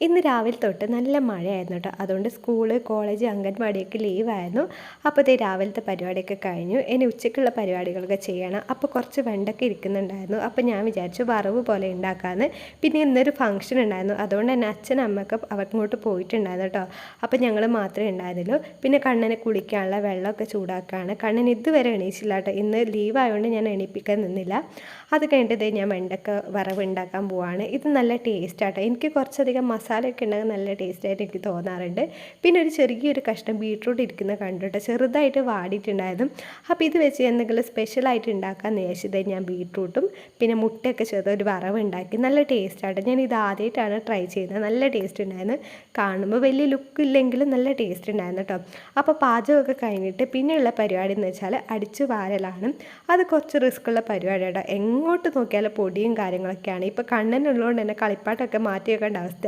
ഇന്ന് രാവിലെ തൊട്ട് നല്ല മഴയായിരുന്നു കേട്ടോ. അതുകൊണ്ട് സ്കൂൾ കോളേജ് അംഗൻവാടിയൊക്കെ ലീവായിരുന്നു അപ്പോൾ അപ്പോഴത്തേ രാവിലത്തെ പരിപാടിയൊക്കെ കഴിഞ്ഞു. ഇനി ഉച്ചയ്ക്കുള്ള പരിപാടികളൊക്കെ ചെയ്യണം. അപ്പോൾ കുറച്ച് വെണ്ടൊക്കെ ഇരിക്കുന്നുണ്ടായിരുന്നു. അപ്പോൾ ഞാൻ വിചാരിച്ചു വറവ് പോലെ ഉണ്ടാക്കാമെന്ന് പിന്നെ ഇന്നൊരു ഫംഗ്ഷൻ ഉണ്ടായിരുന്നു. അതുകൊണ്ട് തന്നെ അച്ഛനും അമ്മയൊക്കെ അവർക്കിങ്ങോട്ട് പോയിട്ടുണ്ടായിരുന്നു കേട്ടോ. അപ്പോൾ ഞങ്ങൾ മാത്രമേ ഉണ്ടായിരുന്നുള്ളൂ. പിന്നെ കണ്ണനെ കുളിക്കാനുള്ള വെള്ളമൊക്കെ ചൂടാക്കുകയാണ് കണ്ണൻ ഇതുവരെ എണീച്ചില്ല കേട്ടോ. ഇന്ന് ലീവായതുകൊണ്ട് ഞാൻ എണീപ്പിക്കാൻ നിന്നില്ല. അത് കഴിഞ്ഞിട്ട് ഞാൻ വെണ്ടക്ക വറവ് ഉണ്ടാക്കാൻ പോവാണ്. ഇത് നല്ല ടേസ്റ്റ് ആട്ടോ എനിക്ക് കുറച്ചധികം മസാലയൊക്കെ ഉണ്ടെങ്കിൽ നല്ല ടേസ്റ്റായിട്ട് എനിക്ക് തോന്നാറുണ്ട്. പിന്നെ ഒരു ചെറിയൊരു കഷ്ണം ബീട്രൂട്ട് ഇരിക്കുന്ന കണ്ടിട്ട് ചെറുതായിട്ട് വാടിയിട്ടുണ്ടായതും അപ്പോൾ ഇത് വെച്ച് എന്തെങ്കിലും സ്പെഷ്യലായിട്ട് ഉണ്ടാക്കാൻ വിചാരിച്ചത് ഞാൻ ബീട്രൂട്ടും പിന്നെ മുട്ടയൊക്കെ ചേർത്ത് ഒരു വറവ് ഉണ്ടാക്കി നല്ല ടേസ്റ്റായിട്ട് ഞാൻ ഇത് ആദ്യമായിട്ടാണ് ട്രൈ ചെയ്യുന്നത്. നല്ല ടേസ്റ്റ് ഉണ്ടായിരുന്നു. കാണുമ്പോൾ വലിയ ലുക്ക് ഇല്ലെങ്കിലും നല്ല ടേസ്റ്റ് ഉണ്ടായിരുന്നു കേട്ടോ അപ്പോൾ പാചകമൊക്കെ കഴിഞ്ഞിട്ട് പിന്നെയുള്ള പരിപാടി എന്ന് വെച്ചാൽ അടിച്ച് വാരലാണ്. അത് കുറച്ച് റിസ്ക് ഉള്ള പരിപാടിയാണ് എങ്ങോട്ട് നോക്കിയാലും പൊടിയും കാര്യങ്ങളൊക്കെയാണ്. ഇപ്പോൾ കണ്ണനുള്ളതുകൊണ്ട് തന്നെ കളിപ്പാട്ടൊക്കെ മാറ്റി വെക്കേണ്ട അവസ്ഥ